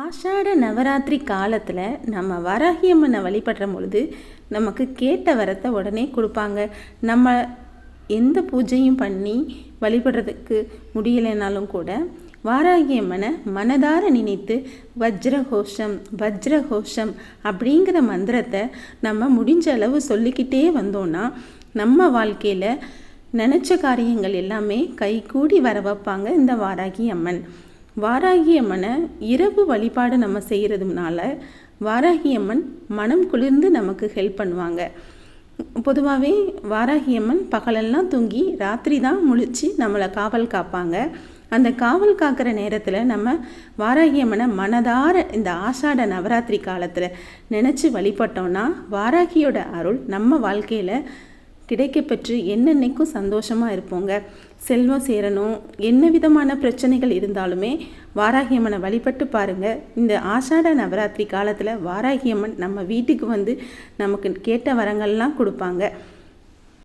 ஆஷாட நவராத்திரி காலத்தில் நம்ம வராகியம்மனை வழிபடுற பொழுது நமக்கு கேட்ட வரத்தை உடனே கொடுப்பாங்க. நம்ம எந்த பூஜையும் பண்ணி வழிபடுறதுக்கு முடியலைனாலும் கூட வாராகியம்மனை மனதார நினைத்து வஜ்ரகோஷம் வஜ்ரகோஷம் அப்படிங்கிற மந்திரத்தை நம்ம முடிஞ்ச அளவு சொல்லிக்கிட்டே வந்தோன்னா நம்ம வாழ்க்கையில் நினச்ச காரியங்கள் எல்லாமே கைகூடி வர வைப்பாங்க இந்த வாராகி அம்மன். வாராகி அம்மனை இரவு வழிபாடு நம்ம செய்கிறதுனால வாராகி அம்மன் மனம் குளிர்ந்து நமக்கு ஹெல்ப் பண்ணுவாங்க. பொதுவாகவே வாராகி அம்மன் பகலெல்லாம் தூங்கி ராத்திரி தான் முழிச்சு நம்மளை காவல் காப்பாங்க. அந்த காவல் காக்கிற நேரத்தில் நம்ம வாராகி அம்மனை மனதார இந்த ஆஷாட நவராத்திரி காலத்தில் நினச்சி வழிபட்டோன்னா வாராகியோட அருள் நம்ம வாழ்க்கையில் கிடைக்கப்பெற்று என்னென்னைக்கும் சந்தோஷமாக இருப்போங்க. செல்வம் சேரணும். என்ன விதமான பிரச்சனைகள் இருந்தாலுமே வாராகியம்மனை வழிபட்டு பாருங்கள் இந்த ஆஷாட நவராத்திரி காலத்தில் வாராகியம்மன் நம்ம வீட்டுக்கு வந்து நமக்கு கேட்ட வரங்கள்லாம் கொடுப்பாங்க.